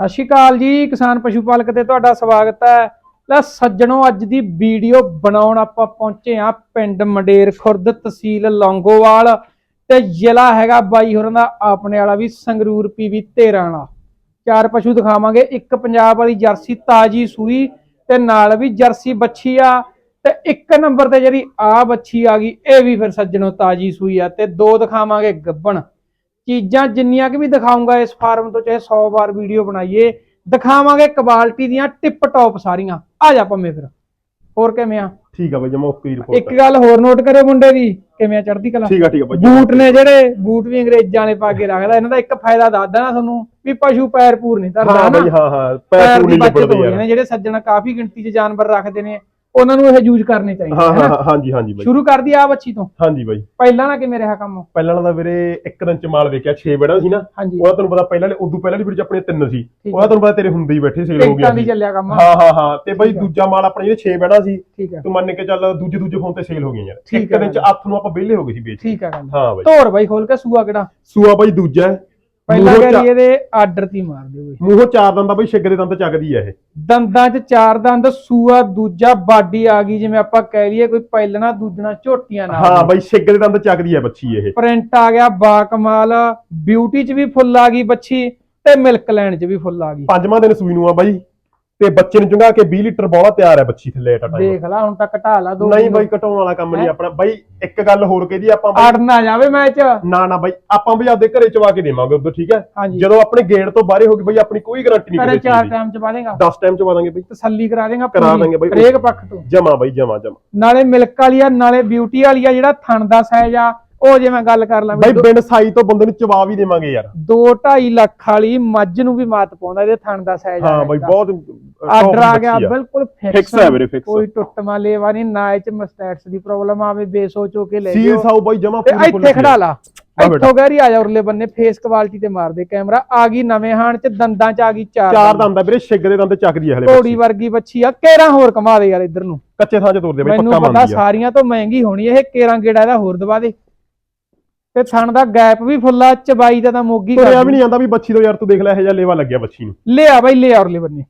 ਸਤਿ ਸ਼੍ਰੀ ਅਕਾਲ ਜੀ, ਕਿਸਾਨ ਪਸ਼ੂ ਪਾਲਕ ਤੇ ਤੁਹਾਡਾ ਸਵਾਗਤ ਹੈ। ਲੈ ਸੱਜਣੋ, ਅੱਜ ਦੀ ਵੀਡੀਓ ਬਣਾਉਣ ਆਪਾਂ ਪਹੁੰਚੇ ਆ ਪਿੰਡ ਮੰਡੇਰ ਖੁਰਦ ਤਹਿਸੀਲ ਲੌਂਗੋਵਾਲ ਤੇ ਜ਼ਿਲ੍ਹਾ ਹੈਗਾ ਬਾਈ ਹੋਰਾਂ ਦਾ, ਆਪਣੇ ਵਾਲਾ ਵੀ ਸੰਗਰੂਰ ਪੀਵੀ 13 ਵਾਲਾ। ਚਾਰ ਪਸ਼ੂ ਦਿਖਾਵਾਂਗੇ, ਇੱਕ ਪੰਜਾਬ ਵਾਲੀ ਜਰਸੀ ਤਾਜੀ ਸੂਈ ਤੇ ਨਾਲ ਵੀ ਜਰਸੀ ਬੱਛੀ ਆ ਤੇ ਇੱਕ ਨੰਬਰ ਤੇ ਜਿਹੜੀ ਆ ਬੱਛੀ ਆ ਗਈ, ਇਹ ਵੀ ਫਿਰ ਸੱਜਣੋ ਤਾਜੀ ਸੂਈ ਆ ਤੇ ਦੋ ਦਿਖਾਵਾਂਗੇ ਗੱਬਣ। ਚੀਜ਼ਾਂ ਜਿੰਨੀਆਂ ਕਿ ਵੀ ਦਿਖਾਉਂਗਾ ਇਸ ਫਾਰਮ ਤੋਂ ਚਾਹੇ 100 ਵਾਰ ਵੀਡੀਓ ਬਣਾਈਏ ਦਿਖਾਵਾਂਗੇ ਕੁਆਲਿਟੀ ਦੀਆਂ ਟਿਪ ਟੌਪ ਸਾਰੀਆਂ। ਆ ਜਾ ਪੰਮੇ ਫਿਰ। ਹੋਰ ਕਿਵੇਂ ਆ? ਠੀਕ ਆ ਬਾਈ ਜਮਾ ਓਕੇ ਰਿਪੋਰਟ ਇੱਕ ਗੱਲ ਹੋਰ ਨੋਟ ਕਰਿਓ ਮੁੰਡੇ ਦੀ ਕਿਵੇਂ ਆ ਚੜ੍ਹਦੀ ਕਲਾ? ਠੀਕ ਆ ਠੀਕ ਆ ਬਾਈ ਬੂਟ ਨੇ ਜਿਹੜੇ ਬੂਟ ਵੀ ਅੰਗਰੇਜ਼ਾਂ ਨੇ ਪਾ ਕੇ ਰੱਖਦਾ ਇਹਨਾਂ ਦਾ ਇੱਕ ਫਾਇਦਾ ਦੱਸਦਾ ਨਾ ਤੁਹਾਨੂੰ ਵੀ ਪਸ਼ੂ ਪੈਰ ਪੂਰ ਨਹੀਂ ਧਰਦਾ ਹਾਂ ਨਾ? ਹਾਂ ਹਾਂ ਪੈਰ ਪੈਰ ਦੀ ਪੂਰੀ ਬਚਤ ਲਿਬੜਦੇ ਹੋ ਯਾਰ। ਜਾਣੇ ਜਿਹੜੇ ਸੱਜਣ ਕਾਫੀ ਗਿਣਤੀ 'ਚ ਜਾਨਵਰ ਰੱਖਦੇ ਨੇ ਉਹਨਾਂ ਨੂੰ ਇਹ ਯੂਜ਼ ਕਰਨੇ ਚਾਹੀਦੇ ਹਾਂ ਹੈ ਹਾਂ ਹਾਂ, ਹਾਂਜੀ ਹਾਂਜੀ ਬਾਈ। ਸ਼ੁਰੂ ਕਰਦੀ ਆ ਬੱਚੀ ਤੋਂ। ਹਾਂਜੀ ਬਾਈ। ਪਹਿਲਾਂ ਨਾ ਕਿਵੇਂ ਰਿਹਾ ਕੰਮ ਪਹਿਲਾਂ ਵਾਲਾ ਤਾਂ ਵੀਰੇ ਇੱਕ ਦਿਨ ਚ ਮਾਲ ਵੇਖਿਆ 6 ਬੜਾ ਸੀ ਨਾ। ਹਾਂਜੀ। ਉਹਦਾ ਤੁਹਾਨੂੰ ਪਤਾ ਪਹਿਲਾਂ ਵਾਲੇ ਉਦੋਂ ਪਹਿਲਾਂ ਦੀ ਵੀਡੀਓ ਚ ਆਪਣੇ ਤਿੰਨ ਸੀ। ਠੀਕ ਉਹਦਾ ਤੁਹਾਨੂੰ ਪਤਾ ਤੇਰੇ ਹੁੰਦੇ ਹੀ ਬੈਠੇ ਸੇਲ ਹੋ ਗਿਆ ਟਿਕਟਾਂ ਦੀ ਸੀ। ਚੱਲਿਆ ਕੰਮ। ਹਾਂ ਹਾਂ ਹਾਂ। ਤੇ ਬਾਈ। ਦੂਜਾ ਮਾਲ ਆਪਣੇ ਜਿਹੜੇ 6 ਬੜਾ ਸੀ ਠੀਕ ਹੈ। ਤੂੰ ਮੰਨ ਕੇ ਚੱਲ ਦੂਜੇ ਦੂਜੇ ਫੋਨ ਤੇ ਸੇਲ ਹੋ ਗਈਆਂ ਯਾਰ। ਠੀਕ ਇੱਕ ਦਿਨ ਚ ਅੱਠ ਨੂੰ ਆਪਾਂ ਵਿਹਲੇ ਹੋ ਗਏ ਸੀ ਵੇਚ ਕੇ। ਠੀਕ ਹੈ ਗੱਲ। ਹਾਂ ਬਾਈ। ਧੋਰ ਬਾਈ ਖੋਲ ਕੇ ਸੂਆ ਕਿਹੜਾ? ਸੂਆ ਬਾਈ ਦੂਜਾ ਹੈ। ਪਹਿਲਾਂ ਮੂੰਹੋਂ ਕਰੀ ਇਹਦੇ ਆਰਡਰ ਤੀ ਮਾਰ ਦਿਓ ਬਈ। ਮੂੰਹੋਂ ਚਾਰ ਦੰਦਾਂ ਬਾਈ ਛਿੱਗ ਦੇ ਦੰਦ ਚੱਕਦੀ ਆ ਇਹ। ਦੰਦਾਂ 'ਚ ਚਾਰ ਦੰਦ ਸੂਆ ਦੂਜਾ ਬਾਡੀ ਆ ਗਈ ਜਿਵੇਂ ਆਪਾਂ ਕਹਿ ਲਈਏ ਕੋਈ ਪਹਿਲਣਾ ਦੂਜਣਾ ਝੋਟੀਆਂ ਨਾਲ। ਹਾਂ ਬਾਈ ਛਿੱਗ ਦੇ ਦੰਦ ਚੱਕਦੀ ਆ ਬੱਚੀ ਇਹ। ਪ੍ਰਿੰਟ ਆ ਗਿਆ ਬਾ ਕਮਾਲ ਬਿਊਟੀ 'ਚ ਵੀ ਫੁੱਲ ਆ ਗਈ ਬੱਚੀ ਤੇ ਮਿਲਕ ਲੈਣ 'ਚ ਵੀ ਫੁੱਲ ਆ ਗਈ। ਪੰਜਵਾਂ ਦਿਨ ਸੂਈ ਨੂੰ ਆ ਬਾਈ। ਤੇ ਬੱਚੇ ਨੂੰ ਚੁੰਗਾ ਕੇ 20 ਲੀਟਰ ਬੋਲਾ ਤਿਆਰ ਹੈ ਬੱਚੀ ਥੱਲੇ ਟਾ ਟਾਈਮ ਦੇਖ ਲਾ ਹੁਣ ਤਾਂ ਘਟਾ ਲਾ ਦੋ ਨਹੀਂ ਬਾਈ ਘਟਾਉਣ ਵਾਲਾ ਕੰਮ ਨਹੀਂ? ਆਪਣਾ। ਬਾਈ ਇੱਕ ਗੱਲ ਹੋਰ ਕਹਦੀ ਆਪਾਂ ਬਾਈ ਅੜ ਨਾ ਜਾਵੇ ਮੈਚ। ਨਾ ਨਾ ਬਾਈ ਆਪਾਂ ਵੀ ਆਪਦੇ ਘਰੇ ਚਵਾ ਕੇ ਦੇਵਾਂਗੇ ਉਦੋਂ ਠੀਕ ਹੈ? ਜਦੋਂ ਆਪਣੇ ਗੇਟ ਤੋਂ ਬਾਹਰੇ ਹੋ ਗਈ ਬਾਈ ਆਪਣੀ ਕੋਈ ਗਾਰੰਟੀ ਨਹੀਂ ਕਰੇ ਚਾਰ ਟਾਈਮ 'ਚ ਪਾ ਦੇਗਾ। 10 ਟਾਈਮ ਚਵਾ ਦਾਂਗੇ ਬਾਈ। ਤਸੱਲੀ ਕਰਾ ਦੇਗਾ ਕਰਾ ਦਾਂਗੇ ਬਾਈ। ਹਰੇਕ ਪੱਖ ਤੋਂ। ਜਮਾ ਬਾਈ ਜਮਾ ਜਮਾ। ਨਾਲੇ ਮਿਲਕ ਵਾਲੀ ਆ ਨਾਲੇ ਬਿਊਟੀ ਵਾਲੀ ਆ ਜਿਹੜਾ ਥਣ ਦਾ ਸਾਈਜ਼ ਆ ਉਹ ਜੇ ਮੈਂ ਗੱਲ ਕਰ ਲਾਂ ਬਾਈ ਬਿੰਡ ਸਾਈ ਤੋਂ ਬੰਦੇ ਨੂੰ ਚਵਾ ਵੀ ਦੇਵਾਂਗੇ ਯਾਰ। 2.5 ਲੱਖ ਵਾਲੀ ਮੱਝ ਨੂੰ ਵੀ ਮਾਤ ਪਾਉਂਦਾ ਇਹਦੇ ਥਣ ਦਾ ਸਾਈਜ਼ ਹਾਂ ਬਾਈ ਬਹੁਤ ਆਰਡਰ ਆ ਗਿਆ ਬਿਲਕੁਲ ਫਿਕਸ ਹੈ ਵੀਰੇ ਫਿਕਸ ਕੋਈ ਟੁੱਟਮਾ ਲੇਵਾ ਨਹੀਂ ਨਾ ਇਹ ਚ ਮਸਟੈਟਸ ਦੀ ਪ੍ਰੋਬਲਮ ਆਵੇ ਬੇਸੋਚ ਹੋ ਕੇ ਲੈ ਸੀਲ ਜਿਓ। ਸਾਊ ਬਾਈ ਜਮਾ ਤੇ ਇੱਥੇ ਖੜਾ ਲਾ। ਇੱਥੋਂ ਗਹਿਰੀ ਆ ਜਾ ਉਰਲੇ ਬੰਨੇ ਫੇਸ ਕੁਆਲਿਟੀ ਤੇ ਮਾਰ ਦੇ ਕੈਮਰਾ ਆ ਗਈ ਨਵੇਂ ਹਾਣ ਚ ਦੰਦਾਂ ਚ ਆ ਗਈ ਚਾਰ ਚਾਰ ਦੰਦ। ਆ ਵੀਰੇ ਛਿੱਗ ਦੇ ਦੰਦ ਚੱਕਦੀ ਆ ਹਲੇ ਘੋੜੀ। ਵਰਗੀ ਬੱਚੀ ਆ ਕੇਰਾਂ ਹੋਰ ਕਮਾ ਦੇ ਯਾਰ ਇੱਧਰ ਨੂੰ। ਕੱਚੇ ਥਾਂ 'ਚ ਤੋਰਦੇ ਬਾਈ ਪੱਕਾ ਪਤਾ ਮੰਨਦੀ ਆ। ਸਾਰੀਆਂ ਤੋਂ ਮਹਿੰਗੀ ਹੋਣੀ ਇਹ ਕੇਰਾਂ ਗੇੜਾ ਇਹਦਾ ਹੋਰ ਦਵਾ ਦੇ। ਤੇ ਥਣ ਦਾ ਗੈਪ ਵੀ ਫੁੱਲਾ ਚਬਾਈ ਦਾ ਤਾਂ ਮੋਗੀ ਕਰ ਦੂ। ਵੀ ਨਹੀਂ ਜਾਂਦਾ ਵੀ ਬੱਚੀ ਤੋਂ ਯਾਰ ਤੂੰ ਦੇਖ ਲੈ ਇਹ ਜਿਹਾ ਲੇਵਾ ਲੱਗਿਆ ਬੱਚੀ ਨੂੰ। ਲਿਆ ਬਾਈ ਲਿਆ ਉਰਲੇ ਬੰਨੇ।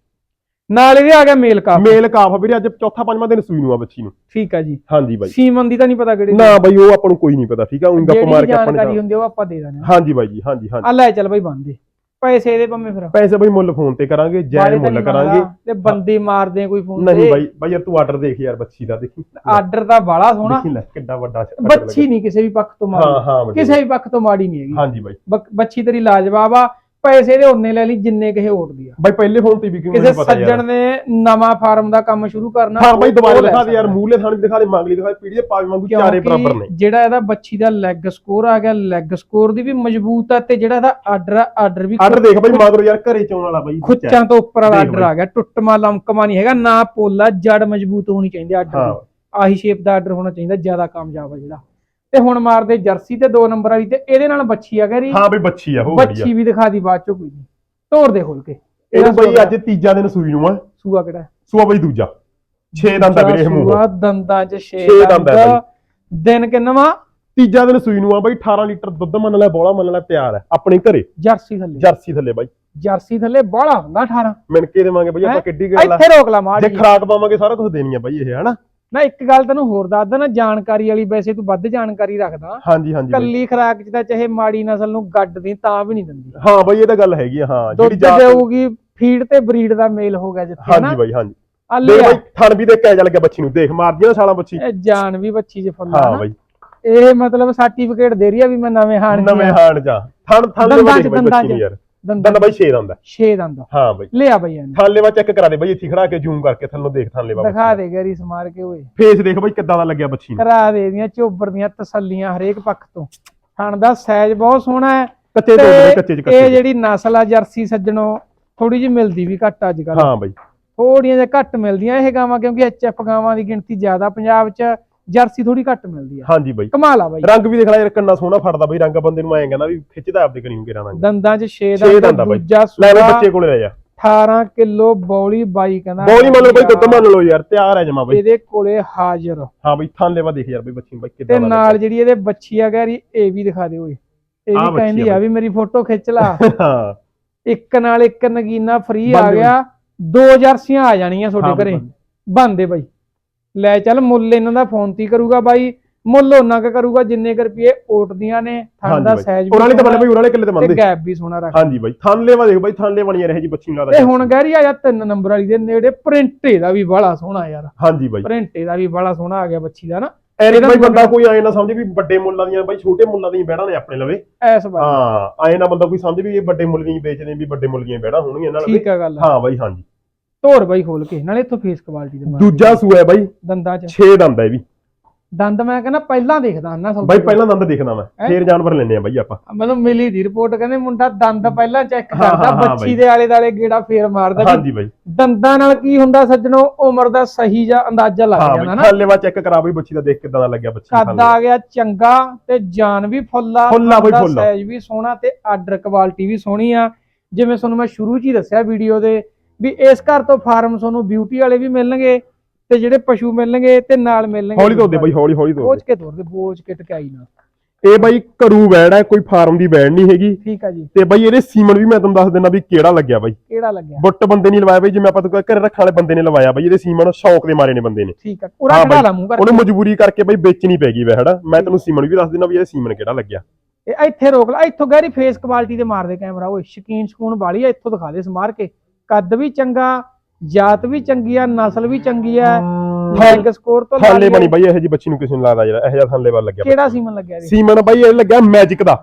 ਨਾਲ ਇਹਦੇ ਆ ਗਿਆ ਮੇਲ ਕਾਪ ਮੇਲ ਕਾਫ ਵੀਰੇ ਅੱਜ ਚੌਥਾ ਪੰਜਵਾਂ ਦਿਨ ਸੂਈ ਨੂੰ ਆ ਬੱਚੀ ਨੂੰ। ਠੀਕ ਆ ਜੀ। ਹਾਂਜੀ ਬਾਈ। ਸੀਮਨ ਦੀ ਤਾਂ ਨਹੀਂ ਪਤਾ ਕਿਹੜੀ ਨਾ ਬਾਈ ਉਹ ਆਪਾਂ ਨੂੰ ਕੋਈ ਨਹੀਂ ਪਤਾ ਠੀਕ ਆ? ਉਹ ਗੱਪ ਮਾਰ ਕੇ ਆਪਾਂ ਜਾਣਕਾਰੀ ਨੇ ਹੁੰਦੀ ਆ ਉਹ ਆਪਾਂ ਦੇ ਦਾਂਗੇ ਹਾਂਜੀ ਬਾਈ ਜੀ ਹਾਂਜੀ ਹਾਂਜੀ। ਆ ਲੈ ਚੱਲ ਬਾਈ ਬੰਦੇ। ਪੈਸੇ ਇਹਦੇ ਪੰਮੇ ਫਿਰ। ਪੈਸੇ ਬਾਈ ਮੁੱਲ ਫੋਨ ਤੇ ਕਰਾਂਗੇ ਜੈ ਬਾਹਲੇ ਤਾਂ ਮੁੱਲ ਕਰਾਂਗੇ। ਤੇ ਬੰਦੇ ਮਾਰਦੇ ਕੋਈ ਫੋਨ ਨਹੀਂ ਬਾਈ ਬਾਈ ਯਾਰ ਤੂੰ ਆਰਡਰ ਦੇਖ ਯਾਰ ਬੱਚੀ ਦਾ ਦੇਖੀ। ਆਰਡਰ ਤਾਂ ਬਾਲਾ ਸੋਹਣਾ। ਕਿੱਡਾ ਵੱਡਾ ਬੱਚੀ ਨਹੀਂ ਕਿਸੇ ਵੀ ਪੱਖ ਤੋਂ। ਮਾੜੀ। ਕਿਸੇ ਵੀ ਪੱਖ ਤੋਂ ਮਾੜੀ ਨਹੀਂ ਹੈਗੀ। ਹਾਂਜੀ ਬਾਈ। ਬੱਚੀ ਤੇਰੀ ਲਾਜਵਾਬ ਆ। ਪੈਸੇ ਦੇ ਉਹਨੇ ਲੈ ਲਈ ਜਿੰਨੇ ਕਿਸੇ ਉੱਡਦੀ ਆ। ਬਾਈ ਪਹਿਲੇ ਫੋਨ ਤੇ ਵੀ ਕਿਉਂ ਕਿਸੇ ਸੱਜਣ ਨੇ ਨਵਾਂ ਫਾਰਮ ਦਾ ਕੰਮ ਸ਼ੁਰੂ ਕਰਨਾ ਹਾਂ ਬਾਈ ਦੁਬਾਰਾ ਦਿਖਾ ਦੇ ਯਾਰ। ਮੂਲੇ ਥਾਣ ਦਿਖਾ ਦੇ ਮੰਗਲੀ ਦਿਖਾ ਦੇ ਪੀੜੀ ਪਾਵੇ ਵਾਂਗੂ ਚਾਰੇ ਬਰਾਬਰ ਨੇ। ਜਿਹੜਾ ਇਹਦਾ ਬੱਚੀ ਦਾ ਲੈਗ ਸਕੋਰ ਆ ਗਿਆ ਲੈਗ ਸਕੋਰ ਦੀ ਵੀ ਮਜ਼ਬੂਤ ਆ ਤੇ ਜਿਹੜਾ ਇਹਦਾ ਆਰਡਰ ਆ ਆਰਡਰ ਵੀ ਆਰਡਰ ਦੇਖ ਬਾਈ ਮਗਰੋਂ ਯਾਰ ਘਰੇ ਚੋਣ ਵਾਲਾ ਬਾਈ ਖੁੱਚਾਂ ਤੋਂ ਉੱਪਰ ਵਾਲਾ ਆਰਡਰ। ਆ ਗਿਆ ਟੁੱਟਮਾ ਲਮਕਮਾ ਨਹੀਂ ਹੈਗਾ ਨਾ ਪੋਲਾ ਜੜ ਮਜ਼ਬੂਤ ਹੋਣੀ ਚਾਹੀਦੀ ਆਰਡਰ ਦੀ। ਆਹੀ ਸ਼ੇਪ ਦਾ ਆਰਡਰ ਹੋਣਾ ਚਾਹੀਦਾ ਜ਼ਿਆਦਾ ਕਾਮਯਾਬ ਆ ਜਿਹੜਾ। ਤੇ ਹੁਣ ਮਾਰਦੇ ਜਰਸੀ ਤੇ ਦੋ ਨੰਬਰ ਵਾਲੀ ਤੇ ਇਹਦੇ ਨਾਲ ਬੱਚੀ ਆ ਗਈ। ਹਾਂ ਬਾਈ ਬੱਚੀ ਆ ਹੋ ਵਧੀਆ ਬੱਚੀ ਵੀ ਦਿਖਾ ਦੀ ਬਾਅਦ ਚੋਂ ਕੋਈ ਨਹੀਂ। ਤੋੜ ਦੇ ਖੋਲ ਕੇ। ਇਹਨੂੰ ਬਾਈ ਅੱਜ ਤੀਜਾ ਦਿਨ ਸੂਈ ਨੂੰ ਆ। ਸੂਆ ਕਿਹੜਾ? ਸੂਆ ਬਾਈ ਦੂਜਾ। 6 ਦੰਦ ਆ ਵੀਰੇ ਇਹ ਮੂੰਹ। ਸੂਆ ਦੰਦਾਂ ਚ 6 ਛੇ ਦੰਦ ਦਿਨ ਕਿੰਨਵਾ? ਤੀਜਾ ਦਿਨ ਸੂਈ ਨੂੰ ਆ ਬਾਈ 18 ਲੀਟਰ ਦੁੱਧ ਮੰਨ ਲੈ ਬੋਲਾ ਮੰਨ ਲੈ ਤਿਆਰ ਹੈ ਆਪਣੇ ਘਰੇ। ਜਰਸੀ ਥੱਲੇ। ਜਰਸੀ ਥੱਲੇ ਬਾਈ। ਜਰਸੀ ਥੱਲੇ ਬਾਹਲਾ ਹੁੰਦਾ 18 ਮਿਣ ਕੇ ਦੇਵਾਂਗੇ ਬਾਈ ਆਪਾਂ? ਕਿੱਡੀ ਗੱਲ ਆ। ਇੱਥੇ ਰੋਕ ਲਾ ਜੇ ਮਾੜੀ ਖਰਾਕ ਪਾਵਾਂਗੇ ਸਾਰਾ ਕੁਝ ਦੇਣੀ ਆ ਬਾਈ ਇਹ ਹਨਾ? ਨਾ ਇੱਕ ਗੱਲ ਤੈਨੂੰ ਹੋਰ ਦੱਸ ਦੇਣਾ ਜਾਣਕਾਰੀ ਵਾਲੀ ਵੈਸੇ ਤੂੰ ਵੱਧ ਜਾਣਕਾਰੀ ਰੱਖਦਾ। ਹਾਂਜੀ ਹਾਂਜੀ ਬਾਈ। ਕੱਲੀ ਖਰਾਕ ਚ ਤਾਂ ਚਾਹੇ ਮਾੜੀ ਨਸਲ ਨੂੰ ਗੱਡਦੀ ਤਾਂ ਵੀ ਨਹੀਂ ਦਿੰਦੀ। ਹਾਂ ਬਾਈ ਇਹ ਤਾਂ ਗੱਲ ਹੈਗੀ ਆ ਹਾਂ ਦੁੱਧ ਜਾਤ- ਦੇਊਗੀ ਫੀਡ ਤੇ ਬਰੀਡ ਦਾ ਮੇਲ ਹੋ ਗਿਆ ਜਿੱਥੇ ਹਾਂਜੀ ਨਾ। ਬਾਈ ਹਾਂਜੀ। ਆ ਲਿਆ। ਬਾਈ ਥਣ ਵੀ ਦੇਖ ਕੇ ਜਾ ਲੱਗਿਆ ਬੱਚੀ ਨੂੰ ਦੇਖ ਮਾਰਦੀਆਂ ਸਾਲਾਂ ਬੱਚੀ। ਇਹ ਜਾਨ ਵੀ ਬੱਚੀ ਚ ਫੁੱਲਾ ਹਾਂ ਬਾਈ। ਇਹ ਮਤਲਬ ਸਰਟੀਫਿਕੇਟ ਦੇ ਰਹੀ ਆ ਵੀ ਮੈਂ ਨਵੇਂ ਹਾਣ ਨਵੇਂ ਹਾਣ ਜਾ ਥਣ ਥਣ ਦੰਦਾਂ ਦੰਦਾਂ ਬੱਚੀ ਨੂੰ। ਯਾਰ। ਦੰਦਾਂ ਬਾਈ 6 ਦੰਦ ਆ। 6 ਦੰਦ ਹਾਂ ਬਾਈ। ਲਿਆ ਬਈ ਇਹਨੂੰ। ਥਣ ਲੈਵਾ ਚੈੱਕ ਕਰਾ ਦੇ ਬਾਈ ਇੱਥੇ ਖੜਾ ਕੇ ਜ਼ੂਮ ਕਰਕੇ ਥੱਲੋਂ ਦੇਖ ਥਣ ਲੈਵਾ ਦਿਖਾ ਦੇ ਗਰੀ ਸਮਾਰ ਕੇ ਓਏ। ਫੇਸ ਦੇਖ ਬਾਈ ਕਿੱਦਾਂ ਦਾ ਲੱਗਿਆ ਬੱਚੀ ਨੂੰ। ਕਰਾ ਦੇ ਦੀਆਂ ਚੋਬਰ ਦੀਆਂ ਤਸੱਲੀਆਂ ਹਰੇਕ ਪੱਖ ਤੋਂ। ਥਣ ਦਾ ਸਾਈਜ਼ ਬਹੁਤ ਸੋਹਣਾ ਹੈ। ਕੱਚੇ ਤੋਂ ਤੇ ਕੱਚੇ ਚ ਇਹ ਕੱਚੇ ਜਿਹੜੀ ਨਸਲ ਆ ਜਰਸੀ ਸੱਜਣੋ ਥੋੜੀ ਜਿਹੀ ਮਿਲਦੀ ਵੀ ਘੱਟ ਅੱਜ ਕੱਲ ਹਾਂ ਬਾਈ। ਥੋੜੀਆਂ ਜਿਹਾ ਘੱਟ ਮਿਲਦੀਆਂ ਇਹ ਗਾਵਾਂ ਕਿਉਂਕਿ ਐਚਐਫ ਗਾਵਾਂ ਦੀ ਗਿਣਤੀ ਜ਼ਿਆਦਾ ਪੰਜਾਬ 'ਚ ਜਰਸੀ ਥੋੜੀ ਘੱਟ ਮਿਲਦੀ ਆ। ਹਾਂਜੀ ਬਾਈ। ਕਮਾਲ ਆ ਬਾਈ। ਰੰਗ ਵੀ ਦੇਖ ਲੈ ਯਾਰ ਕਿੰਨਾ ਸੋਹਣਾ ਫੜਦਾ ਬਾਈ। ਰੰਗ ਬੰਦੇ ਨੂੰ ਐਂ ਕਹਿੰਦਾ ਵੀ ਖਿੱਚਦਾ ਆਪਦੇ ਕਰੀਮ ਕੇ ਰੰਗ ਦੰਦਾਂ 'ਚ 6 ਛੇ ਦੰਦ। ਦੂਜਾ ਲੈ ਲੈ ਬੱਚੇ ਕੋਲੇ ਰਹਿ ਜਾ। 18 ਕਿਲੋ ਬੌਲੀ ਬਾਈ ਕਹਿੰਦਾ। ਬੋਲੀ ਮੰਨ ਲਓ ਬਾਈ ਦੁੱਧ ਮੰਨ ਲਓ ਯਾਰ ਤਿਆਰ ਹੈ ਜਮਾ ਬਾਈ। ਇਹਦੇ ਕੋਲੇ ਹਾਜ਼ਰ। ਹਾਂ ਬਾਈ ਥਣ ਲੈਵਾ ਦੇਖ ਯਾਰ ਬਾਈ ਬੱਚੀ ਨੂੰ ਬਾਈ ਤੇ ਕਿੱਦਾਂ ਦਾ ਨਾਲ ਜਿਹੜੀ ਇਹਦੇ ਬੱਚੀ ਆ ਗੈਰੀ ਇਹ ਵੀ ਦਿਖਾ ਦੇ ਓਏ। ਇਹ ਆਹ ਵੀ ਕਹਿੰਦੀ ਆ ਵੀ ਮੇਰੀ ਫੋਟੋ ਖਿੱਚ ਲਾ। ਹਾਂ। ਇੱਕ ਨਾਲ ਇੱਕ ਨਗੀਨਾ ਫ੍ਰੀ ਆ ਗਿਆ। ਦੋ ਜਰਸੀਆਂ ਆ ਜਾਣੀਆਂ ਤੁਹਾਡੇ ਘਰੇ। ਬੰਦੇ। ਬਾਈ। ਲੈ ਚੱਲ ਮੁੱਲ ਇਹਨਾਂ ਦਾ ਫੋਨ ਤੀ ਕਰੂਗਾ ਬਾਈ ਮੁੱਲ ਉਹਨਾਂ ਕ ਕਰੂਗਾ ਜਿੰਨੇ ਕੁ ਰੁਪਏ ਓਟਦੀਆਂ ਨੇ ਥਣ ਦਾ ਸਾਈਜ਼ ਉਹਨਾਂ ਨੇ ਤਾਂ ਬੰਦੇ ਬਈ ਉਹਨਾਂ ਨੇ ਕਿੱਲੇ ਤੇ ਮੰਨਦੇ। ਗੈਪ ਵੀ ਸੋਹਣਾ ਰੱਖ। ਹਾਂਜੀ ਬਾਈ ਥਾਨਲੇ ਵਾ ਦੇਖ ਬਾਈ ਥਾਨਲੇ ਬਣੀ ਰਹੇ ਜੀ ਬੱਚੀ ਨੂੰ ਤੇ ਹੁਣ ਗਹਿਰੀ ਆ ਜਾ ਤਿੰਨ ਨੰਬਰ ਵਾਲੀ ਦੇ ਨੇੜੇ ਪ੍ਰਿੰਟ ਇਹਦਾ ਵੀ ਬੜਾ ਸੋਹਣਾ ਯਾਰ। ਹਾਂਜੀ ਬਾਈ। ਪ੍ਰਿੰਟ ਇਹਦਾ ਵੀ ਬੜਾ ਸੋਹਣਾ ਆ ਗਿਆ ਬੱਚੀ ਦਾ ਨਾ। ਇਹਦਾ ਬਾਈ ਬੰਦਾ ਕੋਈ ਆਏ ਨਾ ਸਮਝੇ ਵੀ ਵੱਡੇ ਮੁੱਲਾਂ ਦੀਆਂ ਬਾਈ ਛੋਟੇ ਮੁੱਲਾਂ ਦੀਆਂ ਬੈੜਾਂ ਨੇ ਆਪਣੇ ਲਵੇ। ਐਸ ਬਾਈ। ਹਾਂ ਆਏ ਨਾ ਬੰਦਾ ਕੋਈ ਸਮਝੇ ਵੀ ਇਹ ਵੱਡੇ ਮੁੱਲ ਦੀਆਂ ਵੇਚਦੇ ਵੀ ਵੱਡੇ ਮੁੱਲ ਦੀਆਂ ਬੈੜਾਂ ਹੋਣਗੀਆਂ ਇਹਨਾਂ ਲਵੇ ਠੀਕ ਆ ਗੱਲ ਹਾਂ ਬਾਈ ਹਾਂਜੀ। ਧੋਰ ਬਾਈ ਖੋਲ ਕੇ ਨਾਲੇ ਇੱਥੋਂ ਫੇਸ ਕੁਆਲਿਟੀ ਦੇ ਮਾਰ ਦੂਜਾ ਸੂਆ ਹੈ ਬਾਈ। ਦੰਦਾਂ ਚ। 6 ਦੰਦ ਹੈ ਵੀ। ਦੰਦ ਮੈਂ ਕਹਿੰਦਾ ਪਹਿਲਾਂ ਦੇਖਦਾ ਨਾ ਸਭ ਬਾਈ ਪਹਿਲਾਂ। ਦੰਦ ਦੇਖਣਾ ਮੈਂ? ਫੇਰ ਜਾਨਵਰ ਲੈਣੇ ਆ ਬਾਈ ਆਪਾਂ। ਮੈਨੂੰ ਮਿਲੀ ਦੀ ਰਿਪੋਰਟ ਕਹਿੰਦੇ ਮੁੰਡਾ ਦੰਦ ਪਹਿਲਾਂ ਚੈੱਕ ਕਰਦਾ ਬੱਚੀ। ਦੇ ਆਲੇ ਦਾਲੇ ਗੇੜਾ ਫੇਰ ਮਾਰਦਾ ਹਾਂਜੀ ਬਾਈ। ਦੰਦਾਂ ਨਾਲ ਕੀ ਹੁੰਦਾ ਸੱਜਣੋ ਉਮਰ ਦਾ ਸਹੀ ਜਾਂ ਅੰਦਾਜ਼ਾ ਲੱਗ ਜਾਂਦਾ ਨਾ। ਥੱਲੇ ਵਾ ਚੈੱਕ ਕਰਾ ਬਈ ਬੱਚੀ ਦਾ ਦੇਖ ਕਿਦਾਂ ਦਾ ਲੱਗਿਆ ਬੱਚੀ ਨੂੰ ਕੱਦ ਆ ਗਿਆ ਚੰਗਾ ਤੇ ਜਾਨ ਵੀ ਫੁੱਲਾ ਫੁੱਲਾ ਬਈ ਫੁੱਲਾ। ਸਾਈਜ਼ ਵੀ ਸੋਹਣਾ ਤੇ ਆਰਡਰ ਕੁਆਲਿਟੀ ਵੀ ਸੋਹਣੀ ਆ। ਜਿਵੇਂ ਤੁਹਾਨੂੰ ਮੈਂ ਸ਼ੁਰੂ 'ਚ ਹੀ ਦੱਸਿਆ ਵੀਡੀਓ ਦੇ ਵੀ ਇਸ ਘਰ ਤੋਂ ਫਾਰਮ ਤੁਹਾਨੂੰ ਬਿਊਟੀ ਵਾਲੇ ਵੀ ਮਿਲਣਗੇ ਤੇ ਜਿਹੜੇ ਪਸ਼ੂ ਮਿਲਣਗੇ ਤੇ ਨਾਲ ਮਿਲਣਗੇ ਹੌਲੀ ਤੋਦੇ ਬਾਈ ਹੌਲੀ ਹੌਲੀ ਤੋਦੇ ਬੋਝ ਕੇ ਤੋਰਦੇ ਬੋਝ ਕੇ ਟਕਾਈ ਨਾ। ਇਹ ਬਾਈ ਘਰੂ ਹੈ ਕੋਈ ਫਾਰਮ ਦੀ ਬੈੜ ਨਹੀਂ ਹੈਗੀ। ਠੀਕ ਆ ਜੀ। ਤੇ ਬਾਈ ਇਹਦੇ ਸੀਮਨ ਵੀ ਮੈਂ ਤੁਹਾਨੂੰ ਦੱਸ ਦਿੰਦਾ ਵੀ ਕਿਹੜਾ ਲੱਗਿਆ ਬਾਈ। ਕਿਹੜਾ ਲੱਗਿਆ? ਬੁੱਟ ਬੰਦੇ ਨਹੀਂ ਲਵਾਇਆ ਬਾਈ ਜਿਵੇਂ ਆਪਾਂ ਤੋਂ ਘਰੇ ਰੱਖਣ ਵਾਲੇ ਬੰਦੇ ਨੇ ਲਵਾਇਆ ਬਾਈ ਇਹਦੇ ਸੀਮਨ ਸ਼ੌਕ ਦੇ ਮਾਰੇ ਨੇ ਬੰਦੇ ਨੇ। ਠੀਕ ਆ ਹਾਂ ਕਢਾ ਲਾ ਮੂੰਹ ਕਰਕੇ। ਉਹਨੂੰ ਮਜਬੂਰੀ ਕਰਕੇ ਬਾਈ ਵੇਚਣੀ ਪੈ ਗਈ ਵੈੜਾ ਮੈਂ ਤੈਨੂੰ ਸੀਮਨ ਵੀ ਦੱਸ ਦਿੰਦਾ ਵੀ ਇਹਦੇ ਸੀਮਨ ਕਿਹੜਾ ਲੱਗਿਆ। ਇਹ ਇੱਥੇ ਰੋਕ ਲੈ ਇੱਥੋਂ ਗਹਿਰੀ ਫੇਸ ਕੁਆਲਿਟੀ ਦੇ ਕੈਮਰਾ ਓਏ ਸ਼ਕੀਨ ਸ਼ਕੂਨ ਵਾਲੀ ਆ ਇੱਥੋਂ ਦਿਖਾ ਦੇ ਸਮਾਰ ਕੇ। ਕੱਦ ਵੀ ਚੰਗਾ ਜਾਤ ਵੀ ਚੰਗੀ ਆ ਨਸਲ ਵੀ ਚੰਗੀ ਆ ਲੈਗ ਸਕੋਰ ਤੋਂ ਥਾਲੇ ਲਾ ਬਣੀ। ਬਾਈ ਇਹੋ ਜੀ ਬੱਚੀ ਨੂੰ ਕਿਸੇ ਨੂੰ ਲੱਗਦਾ ਜਿਹੜਾ ਇਹੋ ਜਿਹਾ ਥਾਲੇ ਵੱਲ ਲੱਗਿਆ ਕਿਹੜਾ ਸੀਮਨ ਲੱਗਿਆ ਇਹਦੇ? ਸੀਮਨ ਬਾਈ ਇਹ ਲੱਗਿਆ ਮੈਜਿਕ ਦਾ।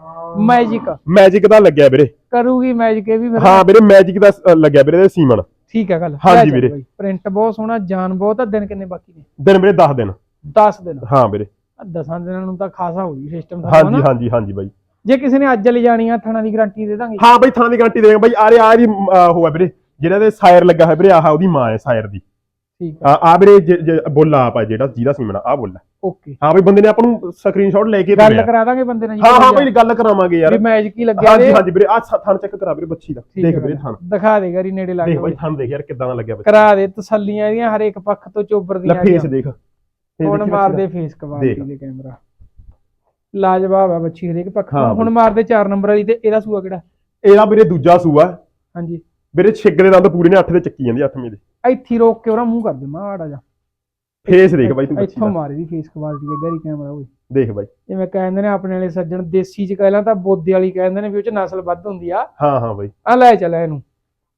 ਮੈਜਿਕ ਮੈਜਿਕ ਦਾ ਲੱਗਿਆ ਵੀਰੇ। ਕਰੂਗੀ ਮੈਜਿਕ ਇਹ ਵੀ ਫਿਰ ਹਾਂ ਵੀਰੇ ਮੈਜਿਕ ਦਾ ਲੱਗਿਆ ਵੀਰੇ ਇਹਦੇ ਸੀਮਨ। ਠੀਕ ਆ ਗੱਲ। ਹਾਂਜੀ ਵੀਰੇ। ਪ੍ਰਿੰਟ ਬਹੁਤ ਸੋਹਣਾ ਜਾਨ ਬਹੁਤ ਆ ਦਿਨ ਕਿੰਨੇ ਬਾਕੀ ਨੇ? ਦਿਨ ਵੀਰੇ 10 ਦਿਨ। 10 ਦਿਨ। ਹਾਂ ਵੀਰੇ। 10 ਦਿਨਾਂ ਨੂੰ ਤਾਂ ਖਾਸਾ ਹੋ ਜੀ ਸਿਸਟਮ ਹਾਂਜੀ ਹਾਂਜੀ ਹਾਂਜੀ ਬਾਈ। ਜੇ ਕਿਸੇ ਨੇ ਅੱਜ ਲਈ ਜਾਣੀ ਆ ਥਣਾ ਦੀ ਗਾਰੰਟੀ ਦੇ ਦਾਂਗੇ। ਹਾਂ ਬਾਈ ਥਾਂ ਦੀ ਗਾਰੰਟੀ ਦੇਗਾ ਬਾਈ। ਆ ਰੇ ਆ ਦੀ ਹੋਇਆ ਵੀਰੇ। ਜਿਹੜਾ ਦੇ ਸਾਇਰ ਲੱਗਾ ਹੋਇਆ ਵੀਰੇ ਆਹ ਉਹਦੀ ਮਾਂ ਹੈ ਸਾਇਰ ਦੀ। ਠੀਕ ਆ ਆ ਆ ਵੀਰੇ ਜ- ਜ- ਬੋਲਾ ਆਪ ਹੈ ਜਿਹੜਾ ਜਿਹਦਾ ਸੀਮਨ ਆ ਬੋਲਾ ਓਕੇ। ਹਾਂ ਬਾਈ ਬੰਦੇ ਨੇ ਆਪਾਂ ਨੂੰ ਸਕਰੀਨਸ਼ਾਟ ਲੈ ਕੇ ਗੱਲ ਭੇਜਿਆ ਕਰਾ ਦਾਂਗੇ ਬੰਦੇ ਨਾਲ ਜੀ ਹਾਂ ਹਾਂ ਬਾਈ ਗੱਲ ਕਰਾਵਾਂਗੇ ਯਾਰ। ਵੀ ਮੈਜਿਕ ਹੀ ਲੱਗਿਆ ਹਾਂਜੀ ਹਾਂਜੀ ਵੀਰੇ ਆ ਥਣ ਚੈੱਕ ਕਰਾ ਵੀਰੇ ਬੱਚੀ ਦਾ। ਦੇਖ ਹੈ ਵੀਰੇ। ਥਣ ਦਿਖਾ ਦੇ ਗਰੀ ਨੇੜੇ ਲੱਗ ਦੇਖ ਬਾਈ ਥਣ ਦੇਖ ਯਾਰ ਕਿਦਾਂ ਦਾ ਲੱਗਿਆ ਬੱਚੀ ਕਰਾ ਦੇ ਤਸੱਲੀਆਂ ਇਹਦੀਆਂ ਹਰੇਕ ਪੱਖ ਤੋਂ ਚੋਬਰ ਲੈ ਦੀਆਂ ਫੇਸ ਦੇਖ। ਫੇਸ ਹੁਣ ਦੇਖੀ ਮਾਰ ਬੱਚੀ ਦਾ। ਫੇਸ ਕੁਆਲਿਟੀ ਦੇਖ। ਦੇ ਕੈਮਰਾ ਲਾਜਵਾਬ ਆ ਬੱਚੀ ਹਰੇਕ ਪੱਖ ਹਾਂ ਤੋਂ ਹੁਣ ਬਾਈ। ਮਾਰਦੇ 4 ਨੰਬਰ ਵਾਲੀ ਤੇ ਇਹਦਾ ਸੂਆ ਕਿਹੜਾ? ਇਹਦਾ ਵੀਰੇ ਦੂਜਾ ਸੂਆ। ਹਾਂਜੀ। ਵੀਰੇ ਛਿੱਗ ਦੇ ਦੰਦ ਪੂਰੇ ਨੇ 8 ਦੇ ਚੱਕੀ ਜਾਂਦੀ 8ਵੀਂ ਦੇ। ਇੱਥੇ ਰੋਕ ਕੇ ਉਹਦਾ ਮੂੰਹ ਕਰ ਦੇ ਮਾੜਾ ਜਾ ਫੇਸ ਦੇਖ ਬਾਈ ਤੂੰ ਇੱਥੋਂ ਮਾਰੀ ਦੀ ਫੇਸ ਕੁਆਲਿਟੀ ਦੇ ਗਰੀ ਕੈਮਰਾ ਹੋਈ ਦੇਖ ਬਾਈ। ਜਿਵੇਂ ਕਹਿੰਦੇ ਨੇ ਆਪਣੇ ਵਾਲੇ ਸੱਜਣ ਦੇਸੀ ਚ ਕਹਿਲਾਂ ਤਾਂ ਬੋਦੇ ਵਾਲੀ ਕਹਿੰਦੇ ਨੇ ਵੀ ਉਹ ਚ ਨਸਲ ਵੱਧ ਹੁੰਦੀ ਆ। ਹਾਂ ਹਾਂ ਬਾਈ। ਆ ਲੈ ਚੱਲ ਇਹਨੂੰ।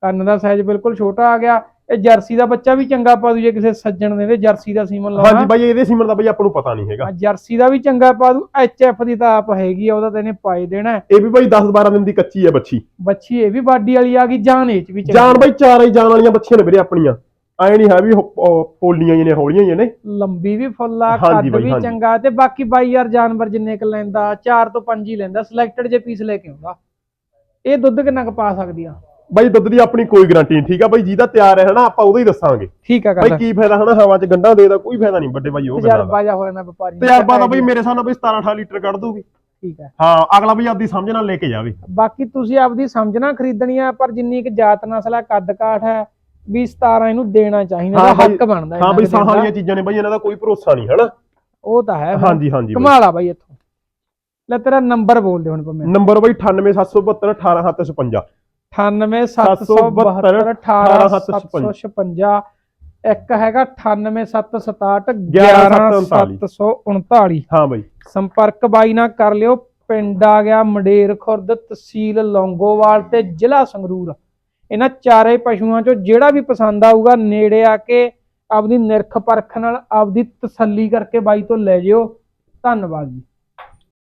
ਕੰਨ ਦਾ ਸਾਈਜ਼ ਬਿਲਕੁਲ ਛੋਟਾ ਆ ਗਿਆ। ਇਹ ਜਰਸੀ ਦਾ ਬੱਚਾ ਵੀ ਚੰਗਾ ਪਾ ਦੂ ਜੇ ਕਿਸੇ ਸੱਜਣ ਨੇ ਤੇ ਜਰਸੀ ਦਾ ਸੀਮਨ ਲਾਉਣਾ। ਹਾਂਜੀ ਬਾਈ ਇਹਦੇ ਸੀਮਨ ਦਾ ਬਾਈ ਆਪਾਂ ਨੂੰ ਪਤਾ ਨਹੀਂ ਹੈਗਾ। ਆ ਜਰਸੀ ਦਾ ਵੀ ਚੰਗਾ ਪਾ ਦੂ ਐਫ ਦੀ ਤਾਂ ਆਪ ਹੈਗੀ ਆ ਉਹਦਾ ਤਾਂ ਇਹਨੇ ਪਾਏ ਦੇਣਾ। ਇਹ ਵੀ ਬਾਈ 10 12 ਦਿਨ ਦੀ ਕੱਚੀ ਹੈ ਬੱਚੀ। ਬੱਚੀ ਇਹ ਵੀ ਬਾਡੀ ਵਾਲੀ ਆ ਗਈ ਜਾਨ ਇਹ ਚ ਵੀ ਜਾਨ ਬਾਈ ਚਾਰ ਹੀ ਜਾਨ ਵਾਲੀਆਂ ਬੱਚੀਆਂ ਨੇ ਵੀਰੇ ਆਪਣੀਆਂ। ਐ ਨਹੀਂ ਹੈ ਵੀ ਪੋਲੀਆਂ ਹੀ ਨੇ ਹੌਲੀਆਂ ਹੀ ਨੇ। ਲੰਬੀ ਵੀ ਫੁੱਲਾ ਹਾਂਜੀ ਕੱਦ ਵੀ ਚੰਗਾ ਤੇ ਬਾਕੀ ਬਾਈ ਯਾਰ ਜਾਨਵਰ ਜਿੰਨੇ ਕ ਲੈਂਦਾ 4 ਤੋਂ 5 ਹੀ ਲੈਂਦਾ ਸਿਲੈਕਟਡ ਜੇ ਪੀਸ ਲੈ ਕੇ ਆਉਂਦਾ। ਇਹ ਦੁੱਧ ਕਿੰਨਾ ਕ ਪਾ ਸਕਦੀ ਆ? ਬਾਈ ਦੁੱਧ ਦੀ ਆਪਣੀ ਕੋਈ ਗਾਰੰਟੀ ਨਹੀਂ ਠੀਕ ਆ ਬਾਈ ਜਿਹਦਾ ਤਿਆਰ ਹੈ ਹਨਾ ਆਪਾਂ ਉਹਦਾ ਹੀ ਦੱਸਾਂਗੇ। ਠੀਕ ਆ ਬਾਈ ਕੀ ਫਾਇਦਾ ਹਨਾ ਹਵਾ 'ਚ ਗੰਢਾਂ ਦੇ ਦਾ ਕੋਈ ਫਾਇਦਾ ਨਹੀਂ ਵੱਡੇ ਬਾਈ ਉਹ ਗੱਲਾਂ ਤਜਰਬਾ ਜਾ ਹੋ ਜਾਂਦਾ ਵਪਾਰੀ। ਤਜਰਬਾ ਤਾਂ ਬਾਈ ਮੇਰੇ ਸਾਹਮਣੇ ਬਾਈ 17 18 ਲੀਟਰ ਕੱਢ ਦੂਗੀ ਠੀਕ ਹੈ ਹਾਂ ਅਗਲਾ ਬਾਈ ਆਪਦੀ ਸਮਝ ਨਾਲ ਲੈ ਕੇ ਜਾਵੇ। ਬਾਕੀ ਤੁਸੀਂ ਆਪਦੀ ਸਮਝਣਾ ਖਰੀਦਣੀ ਆ ਪਰ ਜਿੰਨੀ ਕਿ ਜਾਤ ਨਸਲ ਆ ਕੱਦ ਕਾਠ ਹੈ ਵੀ 17 ਇਹਨੂੰ ਦੇਣਾ ਚਾਹੀਦਾ ਹੱਕ ਬਣਦਾ ਹਾਂ ਬਾਈ ਸਾਹਾਂ। ਵਾਲੀਆਂ ਚੀਜ਼ਾਂ ਨੇ ਬਾਈ ਇਹਨਾਂ ਦਾ ਕੋਈ ਭਰੋਸਾ ਨਹੀਂ ਹਨਾ? ਉਹ ਤਾਂ ਹੈ। ਹਾਂਜੀ ਹਾਂਜੀ। ਕਮਾਲ ਆ ਬਾਈ ਇੱਥੋਂ। ਲੈ ਤੇਰਾ ਨੰਬਰ ਬੋਲ ਦੇ ਹੁਣ ਭਾਵੇਂ। ਨੰਬਰ ਬਾਈ 98772 18756 98772 18756 ਇੱਕ ਹੈਗਾ 98767 11739 ਹਾਂ ਬਾਈ। ਸੰਪਰਕ ਬਾਈ ਨਾਲ ਕਰ ਲਿਓ। ਪਿੰਡ ਆ ਗਿਆ ਮੰਡੇਰ ਖੁਰਦ ਤਹਿਸੀਲ ਲੌਂਗੋਵਾਲ ਤੇ ਜ਼ਿਲ੍ਹਾ ਸੰਗਰੂਰ। ਇਹਨਾਂ ਚਾਰੇ ਪਸ਼ੂਆਂ ਚੋਂ ਜਿਹੜਾ ਵੀ ਪਸੰਦ ਆਊਗਾ ਨੇੜੇ ਆ ਕੇ ਆਪਦੀ ਨਿਰਖ ਪਰਖ ਨਾਲ ਆਪਦੀ ਤਸੱਲੀ ਕਰਕੇ ਬਾਈ ਤੋਂ ਲੈ ਜਿਓ। ਧੰਨਵਾਦ ਜੀ।